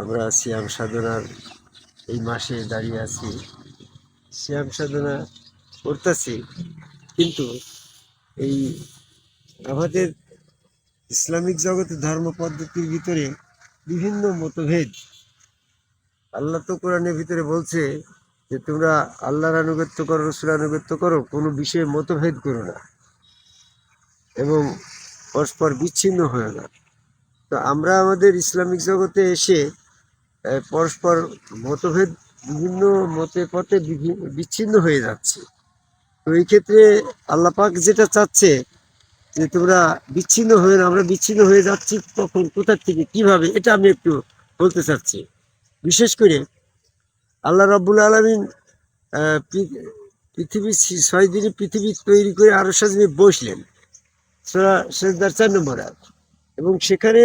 আমরা শ্যাম সাধনার এই মাসে দাঁড়িয়ে আছি। শ্যাম সাধনা করতেছি, কিন্তু এই আমাদের ইসলামিক জগতে ধর্ম পদ্ধতির ভিতরে বিভিন্ন মতভেদ। আল্লাহ তো কোরআনের ভিতরে বলছে যে, তোমরা আল্লাহর আনুগত্য করো রসুল আনুগত্য করো, কোনো বিষয়ে মতভেদ করো না এবং পরস্পর বিচ্ছিন্ন হয়ে না। তো আমরা আমাদের ইসলামিক জগতে এসে পরস্পর মতভেদ বিভিন্ন মতে পথে বিচ্ছিন্ন হয়ে যাচ্ছে। তো এই ক্ষেত্রে আল্লাহ পাক যেটা চাচ্ছে যে তোমরা বিচ্ছিন্ন হয়ে না, আমরা বিচ্ছিন্ন হয়ে যাচ্ছি কখন কোথার থেকে, কীভাবে, এটা আমি একটু বলতে চাচ্ছি। বিশেষ করে আল্লাহ রাব্বুল আলমিন পৃথিবী ছয় দিনে পৃথিবী তৈরি করে আরও সাজনে বসলেন। সোরা শেষদার চার নম্বর। এবং সেখানে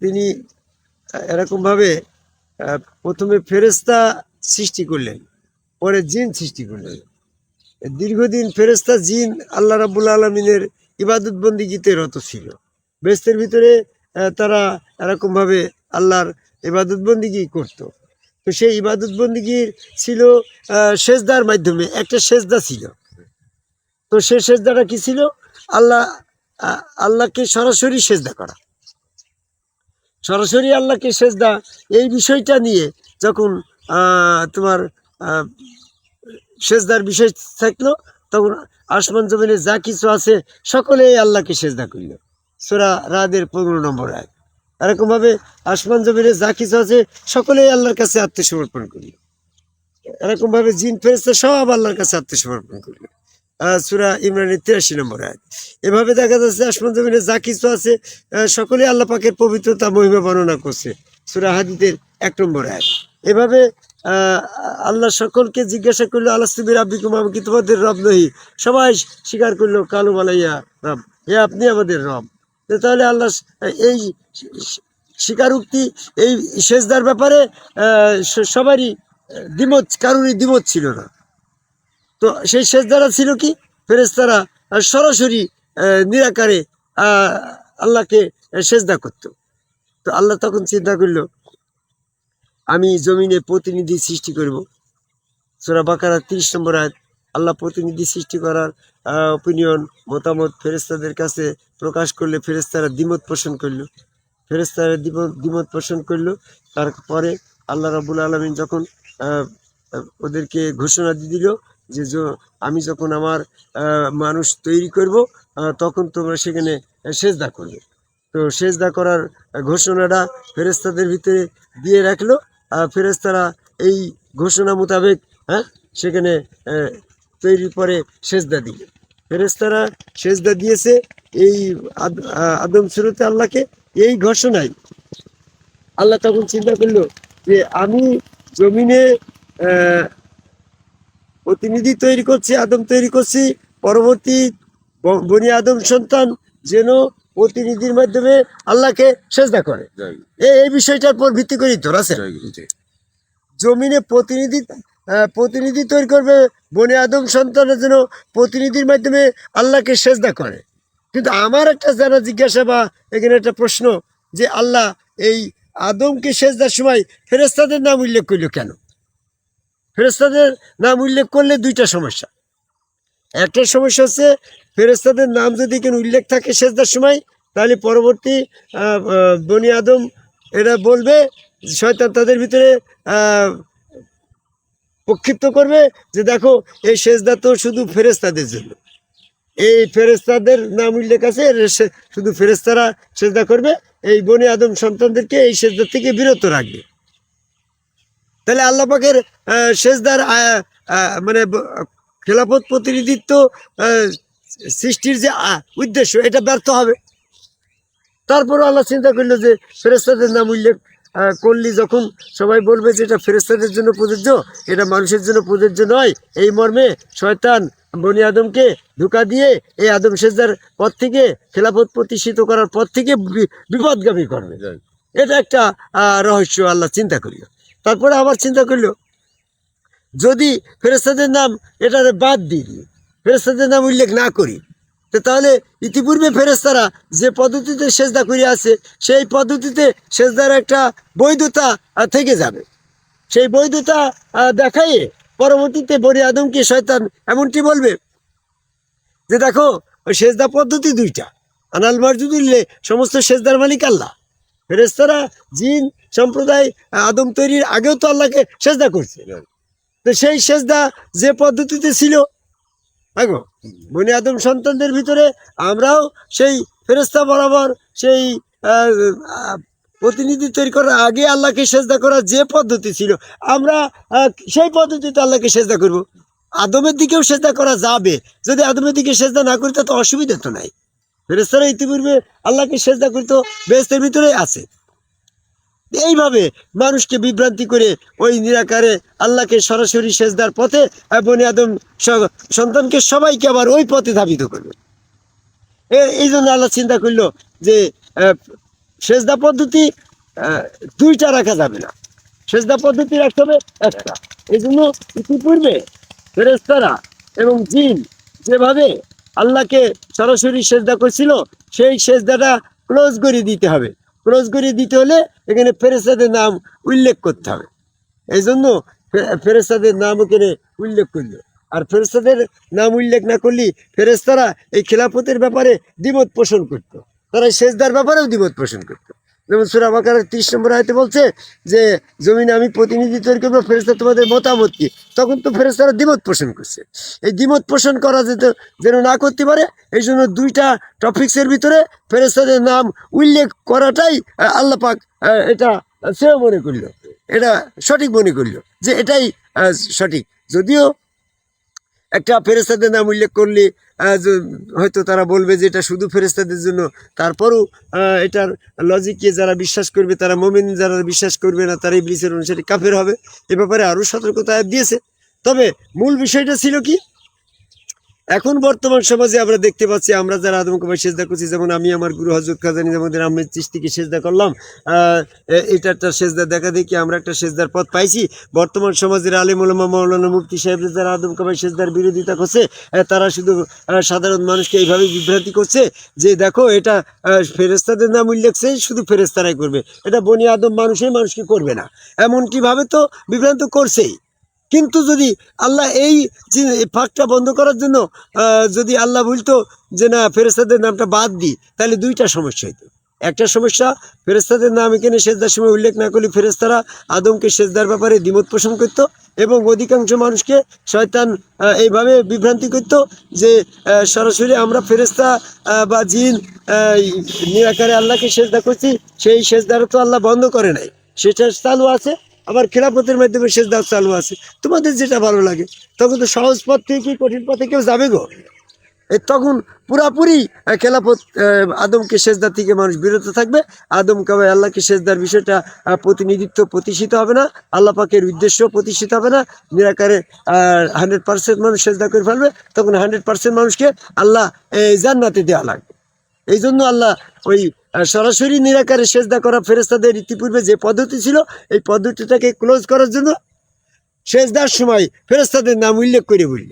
তিনি এরকমভাবে প্রথমে ফেরেস্তা সৃষ্টি করলেন, পরে জিন সৃষ্টি করলেন। দীর্ঘদিন ফেরেস্তা জিন আল্লাহ রাবুল আলমিনের ইবাদত বন্দিগীতে রত ছিল। বেস্তের ভিতরে তারা এরকমভাবে আল্লাহর ইবাদত বন্দিগি করত। তো সেই ইবাদত বন্দিগির ছিল সেজদার মাধ্যমে, একটা সেজদা ছিল। তো সে সেজদাটা কি ছিল? আল্লাহ আল্লাহকে সরাসরি সেজদা করা। সরাসরি আল্লাহকে সেজদা, এই বিষয়টা নিয়ে যখন তোমার সেজদার বিষয় থাকল, তখন আসমান জমিনে যা কিছু আছে, সকলেই আল্লাহকে সেজদা করল। সোরা রাদের পনেরো নম্বর এক এরকমভাবে আসমান জমিনে যা কিছু আছে, সকলেই আল্লাহর কাছে আত্মসমর্পণ করল। এরকমভাবে জিন ফেরেস্তা সব আল্লাহর কাছে আত্মসমর্পণ করল। সুরা ইমরানের তিরাশি নম্বর আয়াত। এভাবে দেখা যাচ্ছে আসমান জমিনে যা কিছু আছে সকলেই আল্লাহ পাকের পবিত্রতা, মহিমা বর্ণনা করছে। সুরা হাদিদের এক নম্বর আয়াত। এভাবে আল্লাহ সকলকে জিজ্ঞাসা করল আল্লাহ সুবির আব্বি কুমার কি তোমাদের রব নহি? সবাই স্বীকার করল, কালু মালাইয়া রব, হে আপনি আমাদের রব। তাহলে আল্লাহ এই স্বীকারোক্তি, এই সেজদার ব্যাপারে সবারই দ্বিমত, কারোরই দ্বিমত ছিল না। তো সেই সেজদারা ছিল কি? ফেরেস্তারা সরাসরি নিরাকারে আল্লাহকে সেজদা করত। তো আল্লাহ তখন চিন্তা করল, আমি জমিনে প্রতিনিধি সৃষ্টি করব। সোরা বাকারা তিরিশ নম্বর আয়াত, আল্লাহ প্রতিনিধি সৃষ্টি করার অপিনিয়ন মতামত ফেরেস্তাদের কাছে প্রকাশ করলে ফেরেস্তারা দ্বিমত পোষণ করল। ফেরেস্তারা দ্বিমত পোষণ করল। তারপরে আল্লাহ রাবুল আলমিন যখন ওদেরকে ঘোষণা দিয়ে দিল যে আমি যখন আমার মানুষ তৈরি করব তখন তোমরা সেখানে সেজদা করবে। তো সেজদা করার ঘোষণাটা ফেরেস্তাদের ভিতরে দিয়ে রাখল আহ, ফেরেস্তারা এই ঘোষণা মোতাবেক হ্যাঁ সেখানে আহ, তৈরি পরে সেজদা দিল। ফেরেস্তারা সেজদা দিয়েছে এই আদ- আদম সুরতে আল্লাহকে। এই ঘোষণায় আল্লাহ তখন চিন্তা করল যে আমি জমিনে প্রতিনিধি তৈরি করছি আদম তৈরি করছি। পরবর্তী বনি আদম সন্তান যেন প্রতিনিধির মাধ্যমে আল্লাহকে সেজদা করে। এই এই বিষয়টার উপর ভিত্তি করেই তো আছে জমিনে প্রতিনিধি প্রতিনিধি তৈরি করবে বনে আদম সন্তানের জন্য প্রতিনিধির মাধ্যমে আল্লাহকে সেজদা করে। কিন্তু আমার একটা জানা জিজ্ঞাসা বা এখানে একটা প্রশ্ন যে আল্লাহ এই আদমকে সেজদার সময় ফেরেস্তাদের নাম উল্লেখ করল কেন? ফেরেস্তাদের নাম উল্লেখ করলে দুইটা সমস্যা। একটা সমস্যা হচ্ছে ফেরেস্তাদের নাম যদি কেন উল্লেখ থাকে সেজদার সময়, তাহলে পরবর্তী বনি আদম এরা বলবে, শয়তান তাদের ভিতরে প্রক্ষিপ্ত করবে যে দেখো, এই সেজদা তো শুধু ফেরেস্তাদের জন্য। এই ফেরেস্তাদের নাম উল্লেখ আছে শুধু ফেরেস্তারা সেজদা করবে, এই বনি আদম সন্তানদেরকে এই সেজদা থেকে বিরত রাখবে। তাহলে আল্লাহ পাকের আহ, সেজদার আহ, আহ, মানে খেলাফত প্রতিনিধিত্ব সৃষ্টির যে উদ্দেশ্য এটা ব্যর্থ হবে। তারপর আল্লাহ চিন্তা করল যে ফেরেস্তাদের নাম উল্লেখ করলি যখন সবাই বলবে যে এটা ফেরেস্তাদের জন্য প্রযোজ্য এটা মানুষের জন্য প্রযোজ্য নয়। এই মর্মে শয়তান বনি আদমকে ধোকা দিয়ে এই আদম সেজদার পথ থেকে খেলাফত প্রতিষ্ঠিত করার পথ থেকে বিপদগামী করবে। এটা একটা রহস্য আল্লাহ চিন্তা করল তারপরে আবার চিন্তা করল, যদি ফেরেস্তাদের নাম এটারে বাদ দিই ফেরেস্তাদের নাম উল্লেখ না করি, তো তাহলে ইতিপূর্বে ফেরেস্তারা যে পদ্ধতিতে সেজদা করে আছে, সেই পদ্ধতিতে সেজদার একটা বৈধতা থেকে যাবে। সেই বৈধতা দেখাইয়ে পরবর্তীতে বনি আদমকে শয়তান এমনটি বলবে যে, দেখো, ওই সেজদা পদ্ধতি দুইটা। আনাল মারজুদুল্লে, সমস্ত সেজদার মালিক আল্লাহ। ফেরেস্তারা জিন সম্প্রদায় আদম তৈরির আগেও তো আল্লাহকে সেজদা করছে তো সেই সেজদা যে পদ্ধতিতে ছিল আগো বনি আদম সন্তানদের ভিতরে আমরাও সেই ফেরেস্তা বরাবর সেই প্রতিনিধি তৈরি করার আগে আল্লাহকে সেজদা করার যে পদ্ধতি ছিল, আমরা সেই পদ্ধতিতে আল্লাহকে সেজদা করব। আদমের দিকেও সেজদা করা যাবে। যদি আদমের দিকে সেজদা না করি তো অসুবিধা তো নাই। ফেরেস্তারা ইতিপূর্বে আল্লাহকে সেজদা করতো বেস্তের ভিতরে আছে। এইভাবে মানুষকে বিভ্রান্তি করে ওই নিরাকারে আল্লাহকে সরাসরি সেজদার পথে বনি আদম সন্তানকে সবাইকে আবার ওই পথে ধাবিত করবে। এই জন্য আল্লাহ চিন্তা করল যে সেজদা পদ্ধতি দুইটা রাখা যাবে না। সেজদা পদ্ধতি রাখতে হবে একটা। এই জন্য ইতিপূর্বে ফেরেস্তারা এবং জিন যেভাবে আল্লাহকে সরাসরি সেজদা করছিল, সেই সেজদাটা ক্লোজ করে দিতে হবে। ক্লোজ করে দিতে হলে এখানে ফেরেস্তাদের নাম উল্লেখ করতে হবে। এই জন্য ফেরেস্তাদের নাম ওখানে উল্লেখ করল। আর ফেরেস্তাদের নাম উল্লেখ না করলে ফেরেস্তারা এই খেলাফতের ব্যাপারে দ্বিমত পোষণ করতো। তারা সেজদার ব্যাপারেও দ্বিমত পোষণ করতো। যেমন সুরা বাকারের ত্রিশ নম্বর আয়তে বলছে যে জমিনে আমি প্রতিনিধিত্ব করব ফেরেস্তা তোমাদের মতামত কি? তখন তো ফেরেস্তারা দ্বিমত পোষণ করছে। এই দ্বিমত পোষণ করা যেত যেন না করতে পারে এই জন্য দুইটা টপিক্সের ভিতরে ফেরেস্তাদের নাম উল্লেখ করাটাই আহ, আল্লাহ পাক আহ, এটা শ্রেয় মনে করল। এটা সঠিক মনে করল যে এটাই সঠিক। যদিও একটা ফেরেস্তাদের নাম উল্লেখ করলে হয়তো তারা বলবে যে এটা শুধু ফেরেস্তাদের জন্য। তারপরও এটার লজিককে যারা বিশ্বাস করবে, তারা মোমিন যারা বিশ্বাস করবে না, তারা ইবলিসের অনুসারে কাফের হবে। এ ব্যাপারে আরও সতর্কতা দিয়েছে। তবে মূল বিষয়টা ছিল কি? এখন বর্তমান সমাজে আমরা দেখতে পাচ্ছি, আমরা যারা আদমকুমার সেজদা করছি, যেমন আমি আমার গুরু হজরত খাজানি, যেমন আহমেদ চিস্তিকে সেজদা করলাম এটা একটা সেজদা দেখা দেখি আমরা একটা সেজদার পথ পাইছি। বর্তমান সমাজের আলিম উলামা মৌলানা মুফতি সাহেবরা যারা আদমকুমার সেজদার বিরোধিতা করছে তারা শুধু সাধারণ মানুষকে এইভাবে বিভ্রান্তি করছে যে, দেখো, এটা ফেরেস্তাদের নাম উল্লেখ সেই শুধু ফেরেস্তারাই করবে। এটা বনি আদম মানুষই মানুষকে করবে না। এমনটিভাবে তো বিভ্রান্ত করছেই। কিন্তু যদি আল্লাহ এই ফাঁকটা বন্ধ করার জন্য যদি আল্লাহ বলতো যে না ফেরেস্তাদের নামটা বাদ দিই, তাহলে দুইটা সমস্যা হইতো। একটা সমস্যা ফেরেস্তাদের নাম এখানে সেজদার সময় উল্লেখ না করলে ফেরেস্তারা আদমকে সেজদার ব্যাপারে দ্বিমত পোষণ করতো এবং অধিকাংশ মানুষকে শয়তান এইভাবে বিভ্রান্তি করতো যে সরাসরি আমরা ফেরেস্তা বা জিন নিরাকারে আল্লাহকে সেজদা করছি, সেই সেজদারও তো আল্লাহ বন্ধ করে নাই। সেটা চালু আছে আবার খেলাপথের মাধ্যমে সেজদা চালু আছে। তোমাদের যেটা ভালো লাগে, তখন তো সহজ পথ থেকে কি কঠিন পথে কেউ যাবে গো? তখন পুরাপুরি খেলাপথ আদমকে সেজদা থেকে মানুষ বিরত থাকবে। আদম কাবাই আল্লাহকে সেজদার বিষয়টা প্রতিনিধিত্ব প্রতিষ্ঠিত হবে না, আল্লাহ পাকের উদ্দেশ্য প্রতিষ্ঠিত হবে না। নিরাকারে হান্ড্রেড পার্সেন্ট মানুষ সেজদা করে ফেলবে, তখন হান্ড্রেড পার্সেন্ট মানুষকে আল্লাহ জান্নাতে দেওয়া লাগবে। এই জন্য আল্লাহ ওই সরাসরি নিরাকারে সেজদা করা ফেরেস্তাদের ইতিপূর্বে যে পদ্ধতি ছিল, এই পদ্ধতিটাকে ক্লোজ করার জন্য সেজদার সময় ফেরেস্তাদের নাম উল্লেখ করে বলল।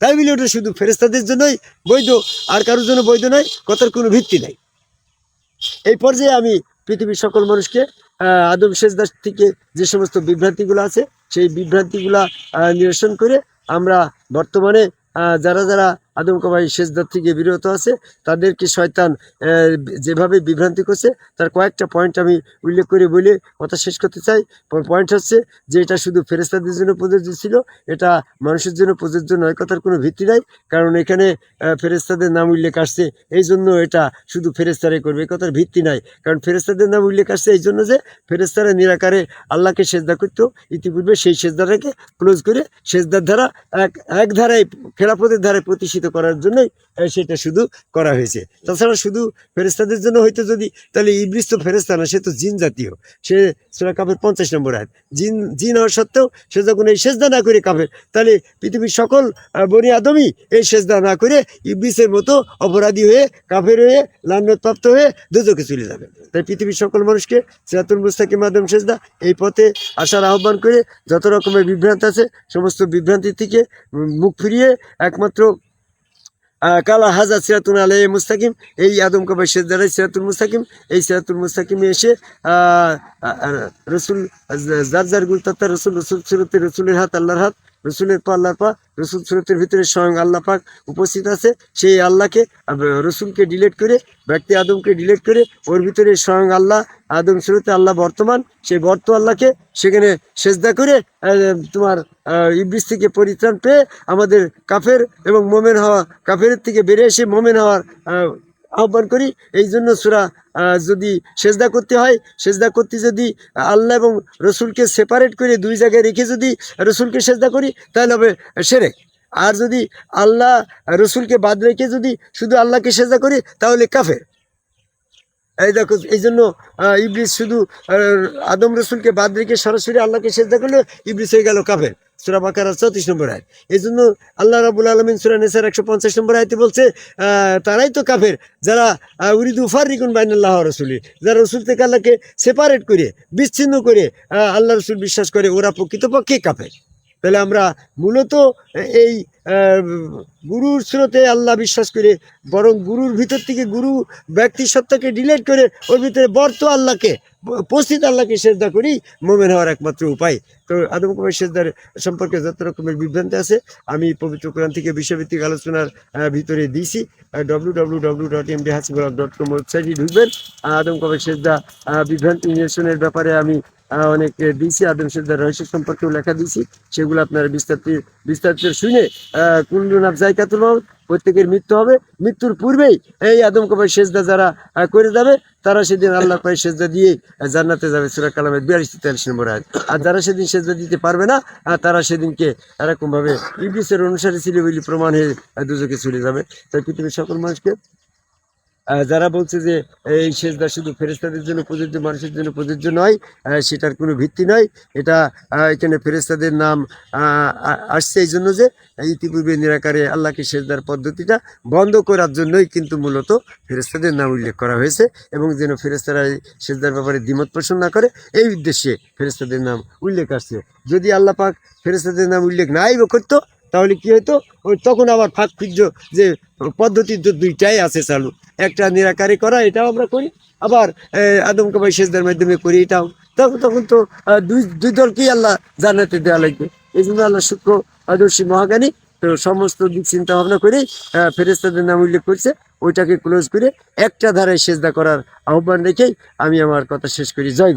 তাই বলে ওটা শুধু ফেরেস্তাদের জন্যই বৈধ, আর কারোর জন্য বৈধ নয়, কথার কোনো ভিত্তি নাই। এই পর্যায়ে আমি পৃথিবীর সকল মানুষকে আদম সেজদার থেকে যে সমস্ত বিভ্রান্তিগুলো আছে, সেই বিভ্রান্তিগুলা নিরসন করে আমরা বর্তমানে যারা যারা আদম কবাই সেজদার থেকে বিরত আছে। তাদেরকে শয়তান যেভাবে বিভ্রান্তি করছে, তার কয়েকটা পয়েন্ট আমি উল্লেখ করে বলে কথা শেষ করতে চাই। পয়েন্ট হচ্ছে যে এটা শুধু ফেরেস্তাদের জন্য প্রযোজ্য ছিল, এটা মানুষের জন্য প্রযোজ্য নয়, কথার কোনো ভিত্তি নাই। কারণ এখানে ফেরেস্তাদের নাম উল্লেখ আসছে, এই জন্য এটা শুধু ফেরেস্তারাই করবে কথার ভিত্তি নাই। কারণ ফেরেস্তাদের নাম উল্লেখ আসছে এই জন্য যে ফেরেস্তারা নিরাকারে আল্লাহকে সেজদা করত। ইতিপূর্বে সেই সেজদাটাকে ক্লোজ করে সেজদার ধারা এক এক ধারায় খেলাপথের ধারায় প্রতিষ্ঠিত করার জন্যই সেটা শুধু করা হয়েছে। তাছাড়া শুধু ফেরেস্তাদের জন্য হয়তো যদি, তাহলে ইবলিস তো ফেরেস্তা না, সে তো জিন জাতীয়। সে সুরা কাপের পঞ্চাশ নম্বর আয়াত। জিন জিন হওয়া সত্ত্বেও সে যখন এই সেজদা না করে কাফের, তাহলে পৃথিবীর সকল বনি আদমই এই সেজদা না করে ইবলিসের মতো অপরাধী হয়ে, কাফের হয়ে লান্নতপ্রাপ্ত হয়ে দুজকে চলে যাবে। তাই পৃথিবীর সকল মানুষকে সিরাতুল মুস্তাকিম আদম সেজদা এই পথে আসার আহ্বান করে যত রকমের বিভ্রান্ত আছে, সমস্ত বিভ্রান্তি থেকে মুখ ফিরিয়ে একমাত্র কালা হাজার সিরাতুন আলাই মুস্তাকিম, এই আদম কবাই শেষদারাই সিরাতুল মুস্তাকিম, এই সিরাতুল মুস্তাকিমে এসে রসুল জার জার গুল তাত্তা রসুল রসুল, সিরতে রসুলের হাত, আল্লাহর হাত রসুলের পা আল্লাহর পা রসুল সুরতের ভিতরে স্বয়ং আল্লাহ পাক উপস্থিত আছে। সেই আল্লাহকে রসুলকে ডিলেট করে ব্যক্তি আদমকে ডিলেট করে ওর ভিতরে স্বয়ং আল্লাহ আদম সুরতে আল্লাহ বর্তমান সেই বর্ত আল্লাহকে সেখানে সেজদা করে তোমার আহ, ইবলিস থেকে পরিত্রাণ পেয়ে আমাদের কাফের এবং মোমেন হওয়া কাফের থেকে বেরিয়ে এসে মোমেন হওয়ার আহ্বান করি। এই জন্য সুরা যদি সেজদা করতে হয়, সেজদা করতে যদি আল্লাহ এবং রসুলকে সেপারেট করে দুই জায়গায় রেখে যদি রসুলকে সেজদা করি, তাহলে হবে সেরে আর যদি আল্লাহ, রসুলকে বাদ রেখে যদি শুধু আল্লাহকে সেজদা করি, তাহলে কাফের। এই দেখো, এই জন্য ইবলিস শুধু আদম রসুলকে বাদ রেখে সরাসরি আল্লাহকে সেজদা করলে, ইবলিস হয়ে গেল কাফের। সুরা বাকার চৌত্রিশ নম্বর আয় এই জন্য আল্লাহ রাবুল আলমিন সুরা নেসার একশো পঞ্চাশ নম্বর আয়তে বলছে তারাই তো কাফের, যারা উরিদু ফার রিকুন বাইন আল্লাহ রসুলি, যারা রসুল থেকে আল্লাহকে সেপারেট করে, বিচ্ছিন্ন করে আল্লাহ রসুল বিশ্বাস করে, ওরা প্রকৃতপক্ষে কাফের। তাহলে আমরা মূলত এই গুরুর স্রোতে আল্লাহ বিশ্বাস করে বরং গুরুর ভিতর থেকে গুরু ব্যক্তি সত্তাকে ডিলেট করে ওর ভিতরে বর্ত আল্লাহকে উপস্থিত আল্লাহকে সেজদা করি মোমেন হওয়ার একমাত্র উপায়। তো আদম কুমার সেজদার সম্পর্কে যত রকমের বিভ্রান্তি আছে আমি পবিত্র কোরআন থেকে বিষয়ভিত্তিক আলোচনার ভিতরে দিয়েছি। W W W dot M D Hasibul dot com ওয়েবসাইটে ঢুকবেন আদম কুমার আহ, বিভ্রান্তি নিরসনের ব্যাপারে আমি অনেক দিয়েছি আদম সেজদার রহস্য সম্পর্কেও লেখা দিয়েছি সেগুলো আপনারা বিস্তারিত বিস্তারিত শুনে আহ, কুল্লু জায়কাতুল প্রত্যেকের মৃত্যু হবে। মৃত্যুর পূর্বেই এই আদম কবাই সেজদা যারা করে যাবে তারা সেদিন আল্লাহ পাই সেজদা দিয়ে জান্নাতে যাবে। সুরা কালামের বিয়াল্লিশ তেতাল্লিশ নম্বর আয়াত। আর যারা সেদিন সেজদা দিতে পারবে না তারা সেদিনকে এরকম ভাবে ইবলিসের অনুসারী ছিল বলে প্রমাণ হয়ে দুজকে চলে যাবে। তাই পৃথিবীর সকল মানুষকে যারা বলছে যে এই সেজদা শুধু ফেরেস্তাদের জন্য প্রযোজ্য, মানুষের জন্য প্রযোজ্য নয় সেটার কোনো ভিত্তি নয়। এটা এখানে ফেরেস্তাদের নাম আসছে এই জন্য যে ইতিপূর্বে নিরাকারে আল্লাহকে সেজদার পদ্ধতিটা বন্ধ করার জন্যই কিন্তু মূলত ফেরেস্তাদের নাম উল্লেখ করা হয়েছে এবং যেন ফেরেস্তারা এই সেজদার ব্যাপারে দ্বিমত পোষণ না করে, এই উদ্দেশ্যে ফেরেস্তাদের নাম উল্লেখ আসছে। যদি আল্লাহ পাক ফেরেস্তাদের নাম উল্লেখ নাই করতো, তাহলে কি হতো তখন আবার ফাঁক ফিজ্জ যে পদ্ধতি তো দুইটাই আছে চালু। একটা নিরাকারী করা, এটাও আমরা করি। আবার আদম কাবাই সেজদার মাধ্যমে করি, এটাও। তখন তখন তো দুই দুই দলকেই আল্লাহ জানাতে দেওয়া লাগবে। এই জন্য আল্লাহ শুক্র আদর্শী মহাজ্ঞানী, তো সমস্ত দিক চিন্তা ভাবনা করে ফেরেস্তাদের নাম উল্লেখ করছে, ওইটাকে ক্লোজ করে একটা ধারায় সেজদা করার আহ্বান রেখেই আমি আমার কথা শেষ করি। জয়